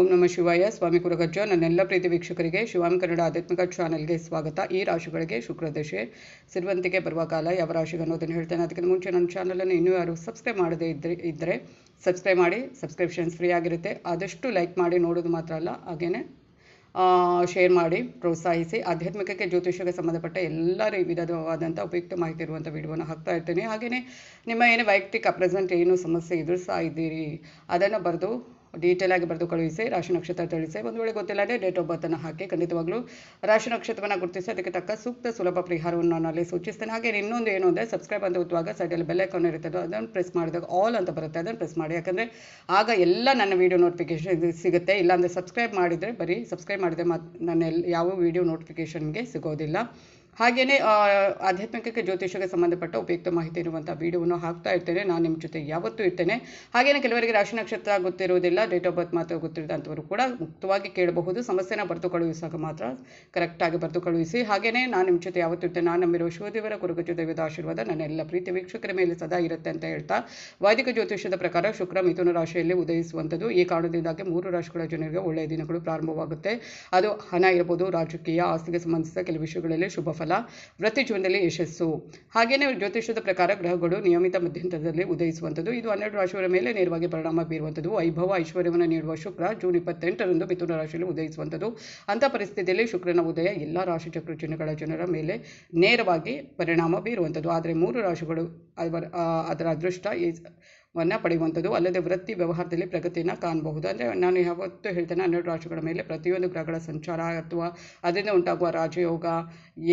ಓಂ ನಮ ಶಿವಾಯ. ಸ್ವಾಮಿ ಕುರಗಜ್ಜ. ನನ್ನೆಲ್ಲ ಪ್ರೀತಿ ವೀಕ್ಷಕರಿಗೆ ಶಿವಾಮಿ ಕನ್ನಡ ಆಧ್ಯಾತ್ಮಿಕ ಚಾನಲ್ಗೆ ಸ್ವಾಗತ. ಈ ರಾಶಿಗಳಿಗೆ ಶುಕ್ರದಶೆ ಸಿರುವಂತಿಗೆ ಬರುವ ಕಾಲ ಯಾವ ರಾಶಿಗೆ ಅನ್ನೋದನ್ನು ಹೇಳ್ತೇನೆ. ಅದಕ್ಕಿಂತ ಮುಂಚೆ ನನ್ನ ಚಾನಲನ್ನು ಇನ್ನೂ ಯಾರು ಸಬ್ಸ್ಕ್ರೈಬ್ ಮಾಡದೇ ಇದ್ದರೆ ಇದ್ದರೆ ಸಬ್ಸ್ಕ್ರೈಬ್ ಮಾಡಿ. ಸಬ್ಸ್ಕ್ರಿಪ್ಷನ್ಸ್ ಫ್ರೀ ಆಗಿರುತ್ತೆ. ಆದಷ್ಟು ಲೈಕ್ ಮಾಡಿ, ನೋಡೋದು ಮಾತ್ರ ಅಲ್ಲ. ಹಾಗೆಯೇ ಶೇರ್ ಮಾಡಿ, ಪ್ರೋತ್ಸಾಹಿಸಿ. ಆಧ್ಯಾತ್ಮಿಕಕ್ಕೆ ಜ್ಯೋತಿಷ್ಯಕ್ಕೆ ಸಂಬಂಧಪಟ್ಟ ಎಲ್ಲ ವಿಧವಾದಂಥ ಉಪಯುಕ್ತ ಮಾಹಿತಿ ಇರುವಂಥ ವಿಡಿಯೋನ ಹಾಕ್ತಾ ಇರ್ತೇನೆ. ಹಾಗೆಯೇ ನಿಮ್ಮ ಏನು ವೈಯಕ್ತಿಕ, ಪ್ರೆಸೆಂಟ್ ಏನು ಸಮಸ್ಯೆ ಎದುರಿಸ್ತಾ ಇದ್ದೀರಿ. ಅದನ್ನು ಬರೆದು ಡೀಟೇಲ್ ಆಗಿ ಬರೆದು ಕಳುಹಿಸಿ, ರಾಶಿ ನಕ್ಷತ್ರ ತಿಳಿಸಿ. ಒಂದು ವೇಳೆ ಗೊತ್ತಿಲ್ಲದೆ ಡೇಟ್ ಆಫ್ ಬರ್ತನ್ನು ಹಾಕಿ, ಖಂಡಿತವಾಗ್ಲೂ ರಾಶಿ ನಕ್ಷತ್ರವನ್ನು ಗುರುತಿಸಿ, ಅದಕ್ಕೆ ತಕ್ಕ ಸೂಕ್ತ ಸುಲಭ ಪರಿಹಾರವನ್ನು ನಾನು ಅಲ್ಲಿ ಸೂಚಿಸ್ತೇನೆ. ಹಾಗೆ ಇನ್ನೊಂದು ಏನು ಅಂದರೆ ಸಬ್ಸ್ಕ್ರೈಬ್ ಅಂತ ಒತ್ತುವಾಗ ಸೈಡಲ್ಲಿ ಬೆಲ್ ಐಕಾನ್ ಇರುತ್ತದೆ ಅದನ್ನು ಪ್ರೆಸ್ ಮಾಡಿದಾಗ ಆಲ್ ಅಂತ ಬರುತ್ತೆ, ಅದನ್ನು ಪ್ರೆಸ್ ಮಾಡಿ. ಯಾಕಂದರೆ ಆಗ ಎಲ್ಲ ನನ್ನ ವೀಡಿಯೋ ನೋಟಿಫಿಕೇಶನ್ ಸಿಗುತ್ತೆ. ಇಲ್ಲಾಂದರೆ ಸಬ್ಸ್ಕ್ರೈಬ್ ಮಾಡಿದರೆ, ಬರೀ ಸಬ್ಸ್ಕ್ರೈಬ್ ಮಾಡಿದರೆ ಮಾತ್ರ ನನ್ನ ಯಾವ ವೀಡಿಯೋ ನೋಟಿಫಿಕೇಷನ್ಗೆ ಸಿಗೋದಿಲ್ಲ. ಹಾಗೆಯೇ ಆಧ್ಯಾತ್ಮಿಕಕ್ಕೆ ಜ್ಯೋತಿಷಕ್ಕೆ ಸಂಬಂಧಪಟ್ಟ ಉಪಯುಕ್ತ ಮಾಹಿತಿ ಇರುವಂಥ ವಿಡಿಯೋವನ್ನು ಹಾಕ್ತಾ ಇರ್ತೇನೆ. ನಾನು ನಿಮ್ಮ ಜೊತೆ ಯಾವತ್ತೂ ಇರ್ತೇನೆ. ಹಾಗೆಯೇ ಕೆಲವರಿಗೆ ರಾಶಿ ನಕ್ಷತ್ರ ಗೊತ್ತಿರುವುದಿಲ್ಲ ಡೇಟ್ ಆಫ್ ಬರ್ತ್ ಮಾತ್ರ ಗೊತ್ತಿರೋದಂಥವರು ಕೂಡ ಮುಕ್ತವಾಗಿ ಕೇಳಬಹುದು. ಸಮಸ್ಯೆನ ಬರೆದು ಕಳುಹಿಸಾಗ ಮಾತ್ರ ಕರೆಕ್ಟಾಗಿ ಬರೆದು ಕಳುಹಿಸಿ ಹಾಗೆಯೇ ನಾನು ನಿಮ್ಮ ಜೊತೆ ಯಾವತ್ತೂ ಇರ್ತೇನೆ. ನಾನು ನಂಬಿರುವ ಶಿವದೇವರ ಕುರುಗಜ ದೈವದ ಆಶೀರ್ವಾದ ನನ್ನ ಎಲ್ಲ ಪ್ರೀತಿ ವೀಕ್ಷಕರ ಮೇಲೆ ಸದಾ ಇರುತ್ತೆ ಅಂತ ಹೇಳ್ತಾ, ವೈದಿಕ ಜ್ಯೋತಿಷ್ಯದ ಪ್ರಕಾರ ಶುಕ್ರ ಮಿಥುನ ರಾಶಿಯಲ್ಲಿ ಉದಯಿಸುವಂಥದ್ದು. ಈ ಕಾರಣದಿಂದಾಗಿ ಮೂರು ರಾಶಿಗಳ ಜನರಿಗೆ ಒಳ್ಳೆಯ ದಿನಗಳು ಪ್ರಾರಂಭವಾಗುತ್ತೆ. ಅದು ಹಣ ಇರಬಹುದು ರಾಜಕೀಯ, ಆಸ್ತಿಗೆ ಸಂಬಂಧಿಸಿದ ಕೆಲವು ವಿಷಯಗಳಲ್ಲಿ ಶುಭ ಫಲ ವೃತ್ತಿ ಜೀವನದಲ್ಲಿ ಯಶಸ್ಸು ಹಾಗೆಯೇ ಜ್ಯೋತಿಷ್ಯದ ಪ್ರಕಾರ ಗ್ರಹಗಳು ನಿಯಮಿತ ಮಧ್ಯಂತರದಲ್ಲಿ ಉದಯಿಸುವಂಥದ್ದು. ಇದು ಹನ್ನೆರಡು ರಾಶಿಯವರ ಮೇಲೆ ನೇರವಾಗಿ ಪರಿಣಾಮ ಬೀರುವಂಥದ್ದು. ವೈಭವ ಐಶ್ವರ್ಯವನ್ನು ನೀಡುವ ಶುಕ್ರ, ಜೂನ್ ಇಪ್ಪತ್ತೆಂಟರಂದು ಮಿಥುನ ರಾಶಿಯಲ್ಲಿ ಉದಯಿಸುವಂಥದ್ದು. ಅಂಥ ಪರಿಸ್ಥಿತಿಯಲ್ಲಿ ಶುಕ್ರನ ಉದಯ ಎಲ್ಲ ರಾಶಿ ಚಕ್ರ ಚಿಹ್ನೆಗಳ ಜನರ ಮೇಲೆ ನೇರವಾಗಿ ಪರಿಣಾಮ ಬೀರುವಂಥದ್ದು. ಆದರೆ ಮೂರು ರಾಶಿಗಳು ಅದರ ಅದೃಷ್ಟ ವನ್ನ ಪಡೆಯುವಂಥದ್ದು ಅಲ್ಲದೆ ವೃತ್ತಿ ವ್ಯವಹಾರದಲ್ಲಿ ಪ್ರಗತಿಯನ್ನು ಕಾಣಬಹುದು. ಅಂದರೆ ನಾನು ಯಾವತ್ತೂ ಹೇಳ್ತೇನೆ ಹನ್ನೆರಡು ರಾಶಿಗಳ ಮೇಲೆ ಪ್ರತಿಯೊಂದು ಗ್ರಹಗಳ ಸಂಚಾರ ಅಥವಾ ಅದರಿಂದ ಉಂಟಾಗುವ ರಾಜಯೋಗ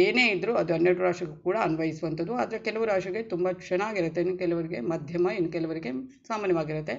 ಏನೇ ಇದ್ದರೂ ಅದು ಹನ್ನೆರಡು ರಾಶಿಗೂ ಕೂಡ ಅನ್ವಯಿಸುವಂಥದ್ದು. ಆದರೆ ಕೆಲವು ರಾಶಿಗೆ ತುಂಬ ಚೆನ್ನಾಗಿರುತ್ತೆ. ಇನ್ನು ಕೆಲವರಿಗೆ ಮಧ್ಯಮ, ಇನ್ನು ಕೆಲವರಿಗೆ ಸಾಮಾನ್ಯವಾಗಿರುತ್ತೆ.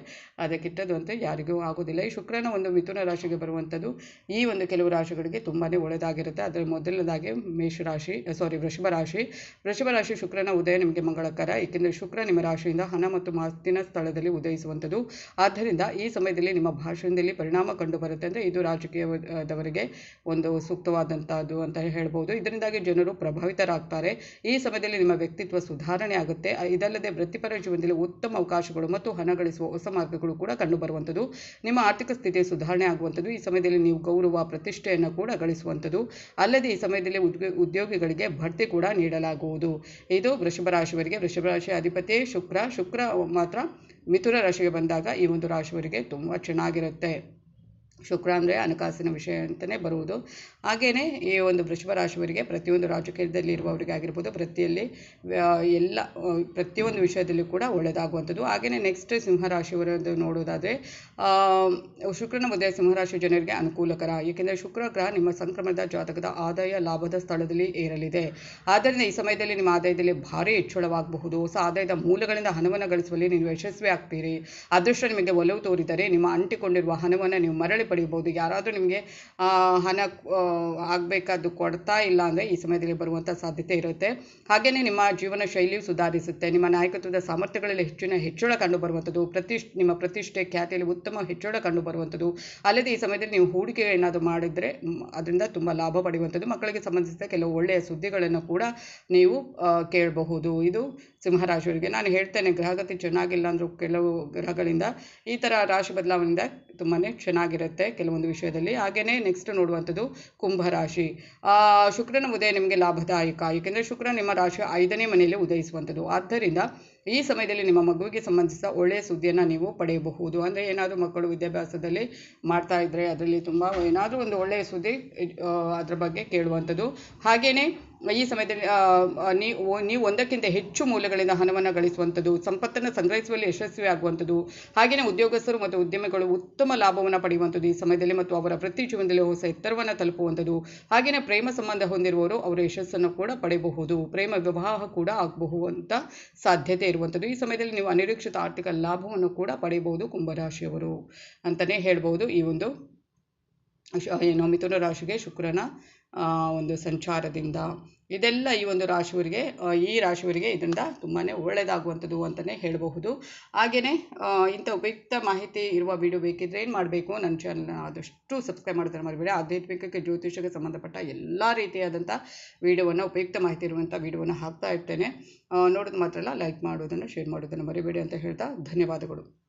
ಅಂತ ಯಾರಿಗೂ ಆಗೋದಿಲ್ಲ. ಈ ಶುಕ್ರನ ಒಂದು ಮಿಥುನ ರಾಶಿಗೆ ಬರುವಂಥದ್ದು ಈ ಒಂದು ಕೆಲವು ರಾಶಿಗಳಿಗೆ ತುಂಬಾ ಒಳ್ಳೆಯದಾಗಿರುತ್ತೆ ಅದರ ಮೊದಲನೇದಾಗಿ ಮೇಷರಾಶಿ ಸಾರಿ ವೃಷಭ ರಾಶಿ. ವೃಷಭ ರಾಶಿ ಶುಕ್ರನ ಉದಯ ನಿಮಗೆ ಮಂಗಳಕರ. ಏಕೆಂದರೆ ಶುಕ್ರ ನಿಮ್ಮ ರಾಶಿಯಿಂದ ಹಣ ಮತ್ತು ಮಾತಿನ ಸ್ಥಳದಲ್ಲಿ ಉದಯಿಸುವಂಥದ್ದು. ಆದ್ದರಿಂದ ಈ ಸಮಯದಲ್ಲಿ ನಿಮ್ಮ ಭಾಷಣದಲ್ಲಿ ಪರಿಣಾಮ ಕಂಡು ಬರುತ್ತೆ ಅಂದರೆ ಇದು ರಾಜಕೀಯದವರಿಗೆ ಒಂದು ಸೂಕ್ತವಾದಂಥದ್ದು ಅಂತ ಹೇಳ್ಬೋದು. ಇದರಿಂದಾಗಿ ಜನರು ಪ್ರಭಾವಿತರಾಗ್ತಾರೆ. ಈ ಸಮಯದಲ್ಲಿ ನಿಮ್ಮ ವ್ಯಕ್ತಿತ್ವ ಸುಧಾರಣೆ ಆಗುತ್ತೆ. ಇದಲ್ಲದೆ ವೃತ್ತಿಪರ ಜೀವನದಲ್ಲಿ ಉತ್ತಮ ಅವಕಾಶಗಳು ಮತ್ತು ಹಣ ಗಳಿಸುವ ಹೊಸ ಮಾರ್ಗಗಳು ಕೂಡ ಕಂಡು ಬರುವಂಥದ್ದು ನಿಮ್ಮ ಆರ್ಥಿಕ ಸ್ಥಿತಿ ಸುಧಾರಣೆ ಆಗುವಂಥದ್ದು. ಈ ಸಮಯದಲ್ಲಿ ನೀವು ಗೌರವ, ಪ್ರತಿಷ್ಠೆಯನ್ನು ಕೂಡ ಗಳಿಸುವಂಥದ್ದು. ಅಲ್ಲದೆ ಈ ಸಮಯದಲ್ಲಿ ಉದ್ಯೋಗಿಗಳಿಗೆ ಬಡ್ತಿ ಕೂಡ ನೀಡಲಾಗುವುದು. ಇದು ವೃಷಭ ರಾಶಿಯವರಿಗೆ. ವೃಷಭ ರಾಶಿ ಅಧಿಪತಿ ಶುಕ್ರ. ಶುಕ್ರ ಮಾತ್ರ ಮಿಥುನ ರಾಶಿಗೆ ಬಂದಾಗ ಈ ಒಂದು ರಾಶಿಯವರಿಗೆ ತುಂಬ ಚೆನ್ನಾಗಿರುತ್ತೆ. ಶುಕ್ರ ಅಂದರೆ ಹಣಕಾಸಿನ ವಿಷಯ ಅಂತಲೇ ಬರುವುದು. ಹಾಗೆಯೇ ಈ ಒಂದು ವೃಷಭ ರಾಶಿಯವರಿಗೆ ಪ್ರತಿಯೊಂದು ರಾಜಕೀಯದಲ್ಲಿ ಇರುವವರಿಗೆ ಆಗಿರ್ಬೋದು, ಪ್ರತಿಯಲ್ಲಿ ಎಲ್ಲ ಪ್ರತಿಯೊಂದು ವಿಷಯದಲ್ಲಿ ಕೂಡ ಒಳ್ಳೆಯದಾಗುವಂಥದ್ದು. ಹಾಗೆಯೇ ನೆಕ್ಸ್ಟ್ ಸಿಂಹರಾಶಿಯವರದ್ದು ನೋಡೋದಾದರೆ ಶುಕ್ರನ ಉದಯ ಸಿಂಹರಾಶಿ ಜನರಿಗೆ ಅನುಕೂಲಕರ, ಏಕೆಂದರೆ ಶುಕ್ರ ಗ್ರಹ ನಿಮ್ಮ ಸಂಕ್ರಮಣದ ಜಾತಕದ ಆದಾಯ ಲಾಭದ ಸ್ಥಳದಲ್ಲಿ ಏರಲಿದೆ. ಆದ್ದರಿಂದ ಈ ಸಮಯದಲ್ಲಿ ನಿಮ್ಮ ಆದಾಯದಲ್ಲಿ ಭಾರಿ ಹೆಚ್ಚಳವಾಗಬಹುದು. ಹೊಸ ಆದಾಯದ ಮೂಲಗಳಿಂದ ಹಣವನ್ನು ಗಳಿಸುವಲ್ಲಿ ನೀವು ಯಶಸ್ವಿ ಆಗ್ತೀರಿ ಅದೃಷ್ಟ ನಿಮಗೆ ಒಲವು ತೋರಿದರೆ ನಿಮ್ಮ ಅಂಟಿಕೊಂಡಿರುವ ಹಣವನ್ನು ನೀವು ಮರಳಿ ಪಡೆಯಬಹುದು. ಯಾರಾದರೂ ನಿಮಗೆ ಹಣ ಆಗಬೇಕಾದ್ದು ಕೊಡ್ತಾ ಇಲ್ಲ ಅಂದರೆ ಈ ಸಮಯದಲ್ಲಿ ಬರುವಂಥ ಸಾಧ್ಯತೆ ಇರುತ್ತೆ. ಹಾಗೆಯೇ ನಿಮ್ಮ ಜೀವನ ಶೈಲಿಯು ಸುಧಾರಿಸುತ್ತೆ. ನಿಮ್ಮ ನಾಯಕತ್ವದ ಸಾಮರ್ಥ್ಯಗಳಲ್ಲಿ ಹೆಚ್ಚಿನ ಹೆಚ್ಚಳ ಕಂಡು ಬರುವಂಥದ್ದು ಪ್ರತಿಷ್ಠ ನಿಮ್ಮ ಪ್ರತಿಷ್ಠೆ ಖ್ಯಾತಿಯಲ್ಲಿ ಉತ್ತಮ ಹೆಚ್ಚಳ ಕಂಡು ಬರುವಂಥದ್ದು, ಅಲ್ಲದೆ ಈ ಸಮಯದಲ್ಲಿ ನೀವು ಹೂಡಿಕೆ ಏನಾದರೂ ಮಾಡಿದರೆ ಅದರಿಂದ ತುಂಬ ಲಾಭ ಪಡೆಯುವಂಥದ್ದು, ಮಕ್ಕಳಿಗೆ ಸಂಬಂಧಿಸಿದ ಕೆಲವು ಒಳ್ಳೆಯ ಸುದ್ದಿಗಳನ್ನು ಕೂಡ ನೀವು ಕೇಳಬಹುದು. ಇದು ಸಿಂಹರಾಶಿಯವರಿಗೆ. ನಾನು ಹೇಳ್ತೇನೆ, ಗ್ರಹಗತಿ ಚೆನ್ನಾಗಿಲ್ಲ ಅಂದರೂ ಕೆಲವು ಗ್ರಹಗಳಿಂದ ಈ ಥರ ರಾಶಿ ಬದಲಾವಣೆಯಿಂದ ತುಂಬಾ ಚೆನ್ನಾಗಿರುತ್ತೆ. ಕೆಲವೊಂದು ವಿಷಯದಲ್ಲಿ. ಹಾಗೆಯೇ ನೆಕ್ಸ್ಟ್ ನೋಡುವಂಥದ್ದು ಕುಂಭರಾಶಿ ಶುಕ್ರನ ಉದಯ ನಿಮಗೆ ಲಾಭದಾಯಕ. ಏಕೆಂದರೆ ಶುಕ್ರ ನಿಮ್ಮ ರಾಶಿ ಐದನೇ ಮನೆಯಲ್ಲಿ ಉದಯಿಸುವಂಥದ್ದು. ಆದ್ದರಿಂದ ಈ ಸಮಯದಲ್ಲಿ ನಿಮ್ಮ ಮಗುವಿಗೆ ಸಂಬಂಧಿಸಿದ ಒಳ್ಳೆಯ ಸುದ್ದಿಯನ್ನು ನೀವು ಪಡೆಯಬಹುದು. ಅಂದರೆ ಏನಾದರೂ ಮಕ್ಕಳು ವಿದ್ಯಾಭ್ಯಾಸದಲ್ಲಿ ಮಾಡ್ತಾ ಇದ್ದರೆ ಅದರಲ್ಲಿ ತುಂಬ ಏನಾದರೂ ಒಂದು ಒಳ್ಳೆಯ ಸುದ್ದಿ ಅದರ ಬಗ್ಗೆ ಕೇಳುವಂಥದ್ದು. ಹಾಗೆಯೇ ಈ ಸಮಯದಲ್ಲಿ ನೀವು ನೀವು ಒಂದಕ್ಕಿಂತ ಹೆಚ್ಚು ಮೂಲಗಳಿಂದ ಹಣವನ್ನು ಗಳಿಸುವಂಥದ್ದು, ಸಂಪತ್ತನ್ನು ಸಂಗ್ರಹಿಸುವಲ್ಲಿ ಯಶಸ್ವಿ ಆಗುವಂಥದ್ದು, ಹಾಗೆಯೇ ಉದ್ಯೋಗಸ್ಥರು ಮತ್ತು ಉದ್ಯಮಿಗಳು ಉತ್ತಮ ಲಾಭವನ್ನು ಪಡೆಯುವಂಥದ್ದು ಈ ಸಮಯದಲ್ಲಿ ಮತ್ತು ಅವರ ಪ್ರತಿ ಜೀವನದಲ್ಲಿ ಹೊಸ ಎತ್ತರವನ್ನು ತಲುಪುವಂಥದ್ದು, ಹಾಗೆಯೇ ಪ್ರೇಮ ಸಂಬಂಧ ಹೊಂದಿರುವವರು ಅವರ ಯಶಸ್ಸನ್ನು ಕೂಡ ಪಡೆಯಬಹುದು, ಪ್ರೇಮ ವಿವಾಹ ಕೂಡ ಆಗಬಹುವಂಥ ಸಾಧ್ಯತೆ ಇರುವಂಥದ್ದು. ಈ ಸಮಯದಲ್ಲಿ ನೀವು ಅನಿರೀಕ್ಷಿತ ಆರ್ಥಿಕ ಲಾಭವನ್ನು ಕೂಡ ಪಡೆಯಬಹುದು ಕುಂಭರಾಶಿಯವರು ಅಂತಲೇ ಹೇಳ್ಬೋದು ಈ ಒಂದು ಏನು, ಮಿಥುನ ರಾಶಿಗೆ ಶುಕ್ರನ ಒಂದು ಸಂಚಾರದಿಂದ. ಇದೆಲ್ಲ ಈ ಒಂದು ರಾಶಿಯವರಿಗೆ ಈ ರಾಶಿಯವರಿಗೆ ಇದರಿಂದ ತುಂಬಾ ಒಳ್ಳೆಯದಾಗುವಂಥದ್ದು ಅಂತಲೇ ಹೇಳಬಹುದು. ಹಾಗೆಯೇ ಇಂಥ ಉಪಯುಕ್ತ ಮಾಹಿತಿ ಇರುವ ವಿಡಿಯೋ ಬೇಕಿದ್ರೆ ಏನು ಮಾಡಬೇಕು? ನನ್ನ ಚಾನಲ್ನ ಆದಷ್ಟು ಸಬ್ಸ್ಕ್ರೈಬ್ ಮಾಡೋದನ್ನು ಮರಿಬೇಡಿ. ಆಧ್ಯಾತ್ಮಿಕಕ್ಕೆ ಜ್ಯೋತಿಷಕ್ಕೆ ಸಂಬಂಧಪಟ್ಟ ಎಲ್ಲ ರೀತಿಯಾದಂಥ ವಿಡಿಯೋವನ್ನು, ಉಪಯುಕ್ತ ಮಾಹಿತಿ ಇರುವಂಥ ವಿಡಿಯೋವನ್ನು ಹಾಕ್ತಾ ಇರ್ತೇನೆ. ನೋಡೋದು ಮಾತ್ರ ಅಲ್ಲ ಲೈಕ್ ಮಾಡೋದನ್ನು ಶೇರ್ ಮಾಡೋದನ್ನು ಮರಿಬೇಡಿ ಅಂತ ಹೇಳ್ತಾ ಧನ್ಯವಾದಗಳು.